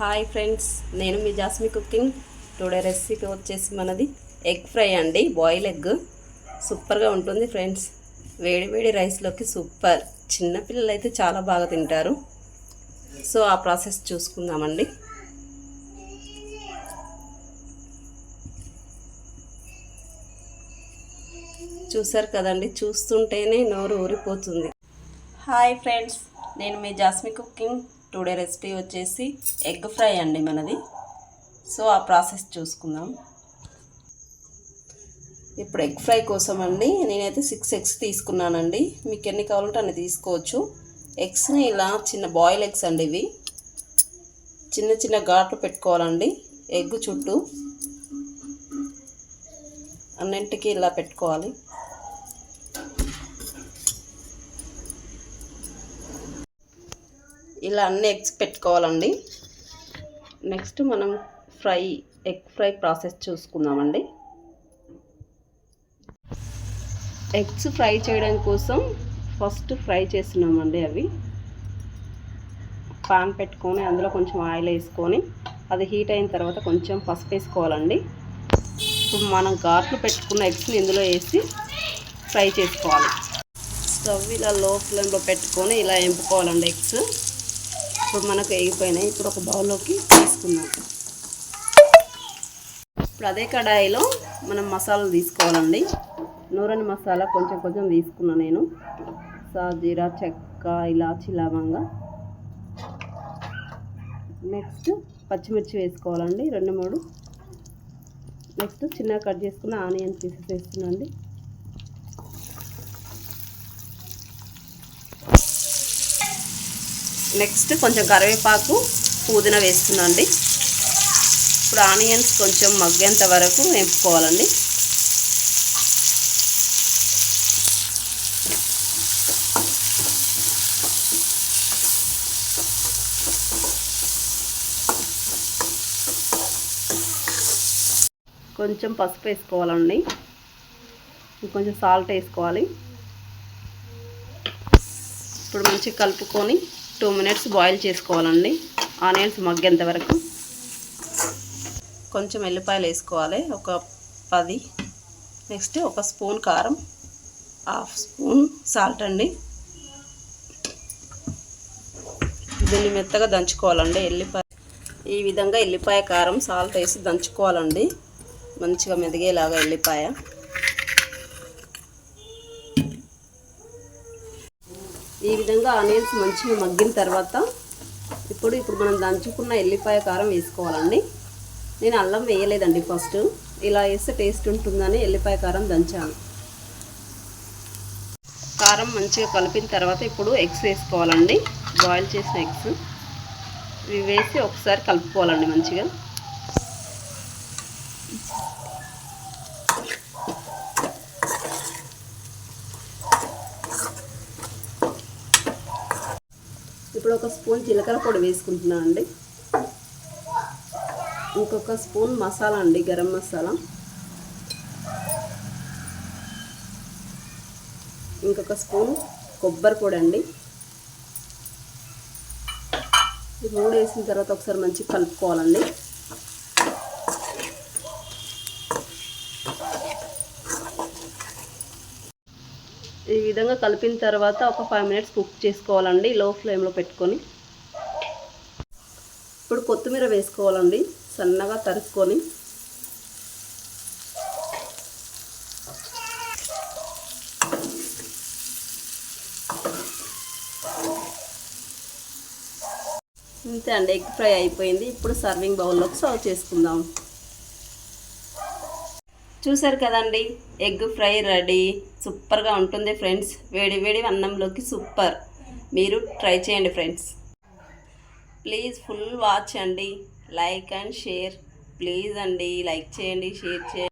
Hi friends నేను మీ Jasmi cooking. Today recipe వచ్చేసి మనది ఎగ్ ఫ్రై అండి బాయిల్ ఎగ్. సూపర్గా ఉంటుంది ఫ్రెండ్స్. వేడి వేడి రైస్లోకి సూపర్. చిన్నపిల్లలు అయితే చాలా బాగా తింటారు. సో ఆ ప్రాసెస్ చూసుకుందామండి. చూసారు కదండి చూస్తుంటేనే నోరు ఊరిపోతుంది. హాయ్ ఫ్రెండ్స్ నేను మీ జాస్మి కుకింగ్. టుడే రెసిపీ వచ్చేసి ఎగ్ ఫ్రై అండి మనది. సో ఆ ప్రాసెస్ చూసుకుందాం. ఇప్పుడు ఎగ్ ఫ్రై కోసం అండి నేనైతే సిక్స్ ఎగ్స్ తీసుకున్నానండి. మీకు ఎన్ని కావాలంటే అన్ని తీసుకోవచ్చు. ఎగ్స్ని ఇలా చిన్న బాయిల్ ఎగ్స్ అండి ఇవి. చిన్న చిన్న ఘాట్లు పెట్టుకోవాలండి ఎగ్ చుట్టూ. అన్నింటికి ఇలా పెట్టుకోవాలి. ఇలా అన్ని ఎగ్స్ పెట్టుకోవాలండి. నెక్స్ట్ మనం ఫ్రై ఎగ్ ఫ్రై ప్రాసెస్ చూసుకుందామండి. ఎగ్స్ ఫ్రై చేయడం కోసం ఫస్ట్ ఫ్రై చేస్తున్నామండి అవి. పాన్ పెట్టుకొని అందులో కొంచెం ఆయిల్ వేసుకొని అది హీట్ అయిన తర్వాత కొంచెం పసుపు వేసుకోవాలండి. ఇప్పుడు మనం ఘాట్లు పెట్టుకున్న ఎగ్స్ని ఇందులో వేసి ఫ్రై చేసుకోవాలి. స్టవ్ ఇలా లో ఫ్లేమ్లో పెట్టుకొని ఇలా ఎంపుకోవాలండి ఎగ్స్. ఇప్పుడు మనకు వేగిపోయినాయి. ఇప్పుడు ఒక బౌల్లోకి తీసుకుందాం. ఇప్పుడు అదే కడాయిలో మనం మసాలా తీసుకోవాలండి. నూరని మసాలా కొంచెం కొంచెం తీసుకున్నా నేను. సాజీరా చెక్క ఇలాచి లవంగా. నెక్స్ట్ పచ్చిమిర్చి వేసుకోవాలండి. రెండు మూడు. నెక్స్ట్ చిన్నగా కట్ చేసుకున్న ఆనియన్ పీసెస్ వేస్తున్నాండి. నెక్స్ట్ కొంచెం కరివేపాకు పుదీనా వేస్తున్నాండి ఇప్పుడు ఆనియన్స్ కొంచెం మగ్గేంత వరకు వేపుకోవాలండి. కొంచెం పసుపు వేసుకోవాలండి. కొంచెం సాల్ట్ వేసుకోవాలి. ఇప్పుడు మంచిగా కలుపుకొని టూ మినిట్స్ బాయిల్ చేసుకోవాలండి. ఆనియన్స్ మగ్గేంత వరకు. కొంచెం ఎల్లిపాయలు వేసుకోవాలి. ఒక పది. నెక్స్ట్ ఒక స్పూన్ కారం. హాఫ్ స్పూన్ సాల్ట్ అండి. దీన్ని మెత్తగా దంచుకోవాలండి. ఎల్లిపాయ ఈ విధంగా ఎల్లిపాయ కారం సాల్ట్ వేసి దంచుకోవాలండి. మంచిగా మెదిగేలాగా ఎల్లిపాయ. ఈ విధంగా ఆనియన్స్ మంచిగా మగ్గిన తర్వాత ఇప్పుడు ఇప్పుడు మనం దంచుకున్న ఎల్లిపాయ కారం వేసుకోవాలండి. నేను అల్లం వేయలేదండి ఫస్ట్. ఇలా వేస్తే టేస్ట్ ఉంటుందని ఎల్లిపాయ కారం దంచాను. కారం మంచిగా కలిపిన తర్వాత ఇప్పుడు ఎగ్స్ వేసుకోవాలండి. బాయిల్ చేసిన ఎగ్స్. ఇవి వేసి ఒకసారి కలుపుకోవాలండి మంచిగా. ఇప్పుడు ఒక స్పూన్ జీలకర్ర పొడి వేసుకుంటున్నాను అండి. ఇంకొక స్పూన్ మసాలా అండి గరం మసాలా. ఇంకొక స్పూన్ కొబ్బరి పొడి అండి. ఈ మూడు వేసిన తర్వాత ఒకసారి మంచిగా కలుపుకోవాలండి. ఈ విధంగా కలిపిన తర్వాత ఒక ఫైవ్ మినిట్స్ కుక్ చేసుకోవాలండి. లో ఫ్లేమ్లో పెట్టుకొని. ఇప్పుడు కొత్తిమీర వేసుకోవాలండి. సన్నగా తరుక్కొని. అంతే అండి. ఎగ్ ఫ్రై అయిపోయింది. ఇప్పుడు సర్వింగ్ బౌల్లోకి సర్వ్ చేసుకుందాం. చూసారు కదండి. Egg fry ready. సూపర్గా ఉంటుంది ఫ్రెండ్స్. వేడి వేడి అన్నంలోకి సూపర్. మీరు ట్రై చేయండి ఫ్రెండ్స్. ప్లీజ్ ఫుల్ వాచ్ అండి. Like and share. ప్లీజ్ అండి. లైక్ చేయండి షేర్ చేయండి.